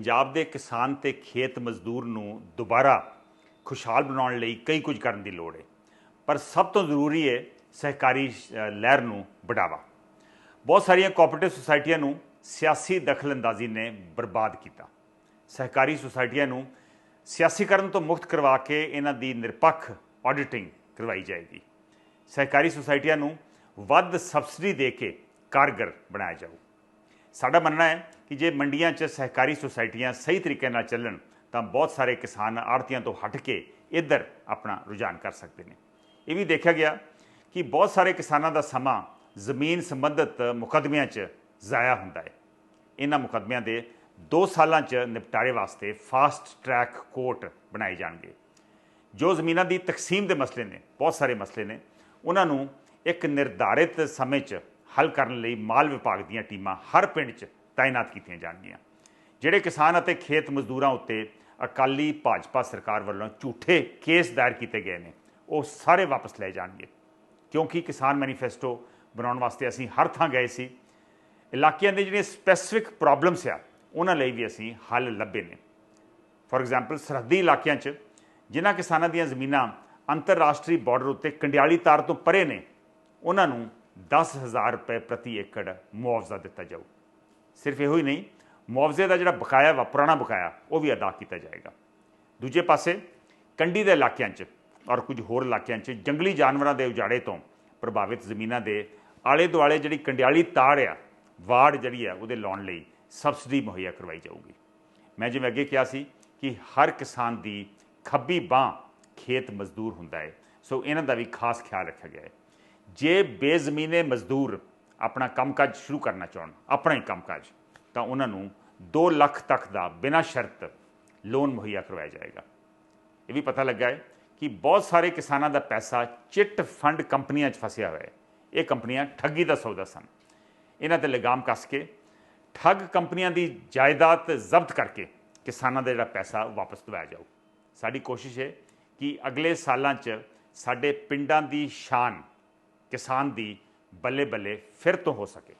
ਪੰਜਾਬ ਦੇ ਕਿਸਾਨ ਤੇ ਖੇਤ ਮਜ਼ਦੂਰ ਨੂੰ ਦੁਬਾਰਾ ਖੁਸ਼ਹਾਲ ਬਣਾਉਣ ਲਈ ਕਈ ਕੁਝ ਕਰਨ ਦੀ ਲੋੜ ਹੈ ਪਰ ਸਭ ਤੋਂ ਜ਼ਰੂਰੀ ਹੈ ਸਹਿਕਾਰੀ ਲਹਿਰ ਨੂੰ ਬੜਾਵਾ। ਬਹੁਤ ਸਾਰੀਆਂ ਕੋਆਪਰੇਟਿਵ ਸੁਸਾਇਟੀਆਂ ਨੂੰ ਸਿਆਸੀ ਦਖਲਅੰਦਾਜ਼ੀ ਨੇ ਬਰਬਾਦ ਕੀਤਾ। ਸਹਿਕਾਰੀ ਸੁਸਾਇਟੀਆਂ ਨੂੰ ਸਿਆਸੀਕਰਨ ਤੋਂ ਮੁਕਤ ਕਰਵਾ ਕੇ ਇਹਨਾਂ ਦੀ ਨਿਰਪੱਖ ਆਡਿਟਿੰਗ ਕਰਵਾਈ ਜਾਏਗੀ। ਸਹਿਕਾਰੀ ਸੁਸਾਇਟੀਆਂ ਨੂੰ ਵੱਧ ਸਬਸਿਡੀ ਦੇ ਕੇ ਕਾਰਗਰ ਬਣਾਇਆ ਜਾਊ। ਸਾਡਾ ਮੰਨਣਾ ਹੈ ਕਿ ਜੇ ਮੰਡੀਆਂ 'ਚ ਸਹਿਕਾਰੀ ਸੁਸਾਇਟੀਆਂ ਸਹੀ ਤਰੀਕੇ ਨਾਲ ਚੱਲਣ, ਤਾਂ ਬਹੁਤ ਸਾਰੇ ਕਿਸਾਨ ਆੜਤੀਆਂ ਤੋਂ ਹਟ ਕੇ ਇੱਧਰ ਆਪਣਾ ਰੁਝਾਨ ਕਰ ਸਕਦੇ ਨੇ। ਇਹ ਵੀ ਦੇਖਿਆ ਗਿਆ ਕਿ ਬਹੁਤ ਸਾਰੇ ਕਿਸਾਨਾਂ ਦਾ ਸਮਾਂ ਜ਼ਮੀਨ ਸੰਬੰਧਿਤ ਮੁਕੱਦਮਿਆਂ 'ਚ ਜ਼ਾਇਆ ਹੁੰਦਾ ਹੈ। ਇਹਨਾਂ ਮੁਕੱਦਮਿਆਂ ਦੇ 2 ਸਾਲਾਂ 'ਚ ਨਿਪਟਾਰੇ ਵਾਸਤੇ ਫਾਸਟ ਟਰੈਕ ਕੋਰਟ ਬਣਾਏ ਜਾਣਗੇ। ਜੋ ਜ਼ਮੀਨਾਂ ਦੀ ਤਕਸੀਮ ਦੇ ਮਸਲੇ ਨੇ, ਬਹੁਤ ਸਾਰੇ ਮਸਲੇ ਨੇ, ਉਹਨਾਂ ਨੂੰ ਇੱਕ ਨਿਰਧਾਰਿਤ ਸਮੇਂ 'ਚ ਹੱਲ ਕਰਨ ਲਈ ਮਾਲ ਵਿਭਾਗ ਦੀਆਂ ਟੀਮਾਂ ਹਰ ਪਿੰਡ 'ਚ ਤਾਇਨਾਤ ਕੀਤੀਆਂ ਜਾਣਗੀਆਂ। ਜਿਹੜੇ ਕਿਸਾਨ ਅਤੇ ਖੇਤ ਮਜ਼ਦੂਰਾਂ ਉੱਤੇ ਅਕਾਲੀ ਭਾਜਪਾ ਸਰਕਾਰ ਵੱਲੋਂ ਝੂਠੇ ਕੇਸ ਦਾਇਰ ਕੀਤੇ ਗਏ ਨੇ, ਉਹ ਸਾਰੇ ਵਾਪਸ ਲਏ ਜਾਣਗੇ। ਕਿਉਂਕਿ ਕਿਸਾਨ ਮੈਨੀਫੈਸਟੋ ਬਣਾਉਣ ਵਾਸਤੇ ਅਸੀਂ ਹਰ ਥਾਂ ਗਏ ਸੀ। ਇਲਾਕਿਆਂ ਦੇ ਜਿਹੜੇ ਸਪੈਸਿਫਿਕ ਪ੍ਰੋਬਲਮਸ ਆ, ਉਹਨਾਂ ਲਈ ਵੀ ਅਸੀਂ ਹੱਲ ਲੱਭੇ ਨੇ। ਫੋਰ ਐਗਜ਼ਾਮਪਲ ਸਰਹੱਦੀ ਇਲਾਕਿਆਂ 'ਚ ਜਿਨ੍ਹਾਂ ਕਿਸਾਨਾਂ ਦੀਆਂ ਜ਼ਮੀਨਾਂ ਅੰਤਰਰਾਸ਼ਟਰੀ ਬਾਰਡਰ ਉੱਤੇ ਕੰਡਿਆਲੀ ਤਾਰ ਤੋਂ ਪਰੇ ਨੇ, ਉਹਨਾਂ ਨੂੰ 10000 ਰੁਪਏ ਪ੍ਰਤੀ ਏਕੜ ਮੁਆਵਜ਼ਾ ਦਿੱਤਾ ਜਾਊ। ਸਿਰਫ ਇਹੋ ਹੀ ਨਹੀਂ, ਮੁਆਵਜ਼ੇ ਦਾ ਜਿਹੜਾ ਬਕਾਇਆ ਵਾ, ਪੁਰਾਣਾ ਬਕਾਇਆ, ਉਹ ਵੀ ਅਦਾ ਕੀਤਾ ਜਾਏਗਾ। ਦੂਜੇ ਪਾਸੇ ਕੰਡੀ ਦੇ ਇਲਾਕਿਆਂ 'ਚ ਔਰ ਕੁਝ ਹੋਰ ਇਲਾਕਿਆਂ 'ਚ ਜੰਗਲੀ ਜਾਨਵਰਾਂ ਦੇ ਉਜਾੜੇ ਤੋਂ ਪ੍ਰਭਾਵਿਤ ਜ਼ਮੀਨਾਂ ਦੇ ਆਲੇ ਦੁਆਲੇ ਜਿਹੜੀ ਕੰਡਿਆਲੀ ਤਾੜ ਆ, ਵਾੜ ਜਿਹੜੀ ਆ, ਉਹਦੇ ਲਾਉਣ ਲਈ ਸਬਸਿਡੀ ਮੁਹੱਈਆ ਕਰਵਾਈ ਜਾਊਗੀ। ਮੈਂ ਜਿਵੇਂ ਅੱਗੇ ਕਿਹਾ ਸੀ ਕਿ ਹਰ ਕਿਸਾਨ ਦੀ ਖੱਬੀ ਬਾਹ ਖੇਤ ਮਜ਼ਦੂਰ ਹੁੰਦਾ ਹੈ। ਸੋ ਇਹਨਾਂ ਦਾ ਵੀ ਖਾਸ ਖਿਆਲ ਰੱਖਿਆ ਗਿਆ ਹੈ। ਜੇ ਬੇਜ਼ਮੀਨੇ ਮਜ਼ਦੂਰ ਆਪਣਾ ਕੰਮਕਾਜ ਸ਼ੁਰੂ ਕਰਨਾ ਚਾਹਣ, ਆਪਣਾ ਹੀ ਕੰਮਕਾਜ, ਤਾਂ ਉਹਨਾਂ ਨੂੰ 2 ਲੱਖ ਤੱਕ ਦਾ ਬਿਨਾਂ ਸ਼ਰਤ ਲੋਨ ਮੁਹੱਈਆ ਕਰਵਾਇਆ ਜਾਏਗਾ। ਇਹ ਵੀ ਪਤਾ ਲੱਗਾ ਹੈ ਕਿ ਬਹੁਤ ਸਾਰੇ ਕਿਸਾਨਾਂ ਦਾ ਪੈਸਾ ਚਿੱਟ ਫੰਡ ਕੰਪਨੀਆਂ 'ਚ ਫਸਿਆ ਹੋਇਆ ਹੈ। ਇਹ ਕੰਪਨੀਆਂ ਠੱਗੀ ਦਾ ਸੌਦਾ ਸਨ। ਇਹਨਾਂ ਤੇ ਲਗਾਮ ਕੱਸ ਕੇ ਠੱਗ ਕੰਪਨੀਆਂ ਦੀ ਜਾਇਦਾਦ ਜ਼ਬਤ ਕਰਕੇ ਕਿਸਾਨਾਂ ਦਾ ਜਿਹੜਾ ਪੈਸਾ ਵਾਪਸ ਦਵਾਇਆ ਜਾਊ। ਸਾਡੀ ਕੋਸ਼ਿਸ਼ ਹੈ ਕਿ ਅਗਲੇ ਸਾਲਾਂ 'ਚ ਸਾਡੇ ਪਿੰਡਾਂ ਦੀ ਸ਼ਾਨ, ਕਿਸਾਨ ਦੀ ਬੱਲੇ ਬੱਲੇ ਫਿਰ ਤੋਂ ਹੋ ਸਕੇ।